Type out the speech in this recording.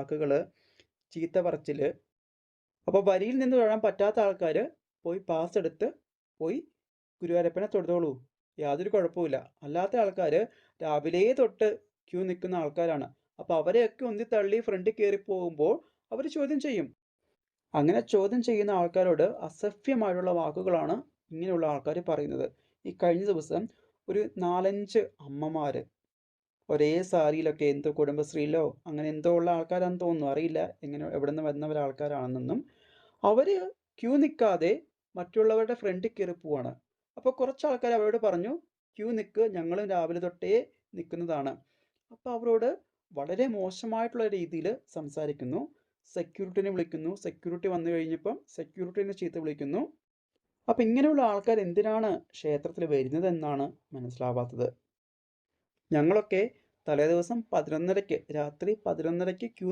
വാക്കുകൾ ചീത്ത പറച്ചിൽ അപ്പോൾ വരിയിൽ നിന്ന് തൊഴാൻ പറ്റാത്ത ആൾക്കാർ പോയി പാസ് എടുത്ത് പോയി ഗുരുവായൂരപ്പനെ തൊഴുതോളൂ യാതൊരു കുഴപ്പമില്ല അല്ലാത്ത ആൾക്കാർ രാവിലെ തൊട്ട് ക്യൂ നിൽക്കുന്ന ആൾക്കാരാണ്. അപ്പോൾ അവരെയൊക്കെ ഒന്നി തള്ളി ഫ്രണ്ടിൽ കയറി പോകുമ്പോൾ അവർ ചോദ്യം ചെയ്യും. അങ്ങനെ ചോദ്യം ചെയ്യുന്ന ആൾക്കാരോട് അസഭ്യമായിട്ടുള്ള വാക്കുകളാണ് ഇങ്ങനെയുള്ള ആൾക്കാർ പറയുന്നത്. ഈ കഴിഞ്ഞ ദിവസം ഒരു നാലഞ്ച് അമ്മമാർ ഒരേ സാരിയിലൊക്കെ എന്തോ കുടുംബശ്രീയിലോ അങ്ങനെ എന്തോ ഉള്ള ആൾക്കാരാണെന്ന് തോന്നുന്നു. അറിയില്ല. എങ്ങനെ എവിടെ നിന്ന് വരുന്നവർ ആൾക്കാരാണെന്നൊന്നും. അവർ ക്യൂ നിൽക്കാതെ മറ്റുള്ളവരുടെ ഫ്രണ്ടിൽ കയറി പോവാണ്. അപ്പോൾ കുറച്ച് ആൾക്കാർ അവരോട് പറഞ്ഞു ക്യൂ നിൽക്ക് ഞങ്ങളും രാവിലെ തൊട്ടേ നിൽക്കുന്നതാണ് അപ്പോൾ അവരോട് വളരെ മോശമായിട്ടുള്ള രീതിയിൽ സംസാരിക്കുന്നു. സെക്യൂരിറ്റിനെ വിളിക്കുന്നു. സെക്യൂരിറ്റി വന്നു കഴിഞ്ഞപ്പം സെക്യൂരിറ്റിനെ ചീത്ത വിളിക്കുന്നു. അപ്പം ഇങ്ങനെയുള്ള ആൾക്കാർ എന്തിനാണ് ക്ഷേത്രത്തിൽ വരുന്നതെന്നാണ് മനസ്സിലാവാത്തത്. ഞങ്ങളൊക്കെ തലേദിവസം പതിനൊന്നരയ്ക്ക് രാത്രി പതിനൊന്നരയ്ക്ക് ക്യൂ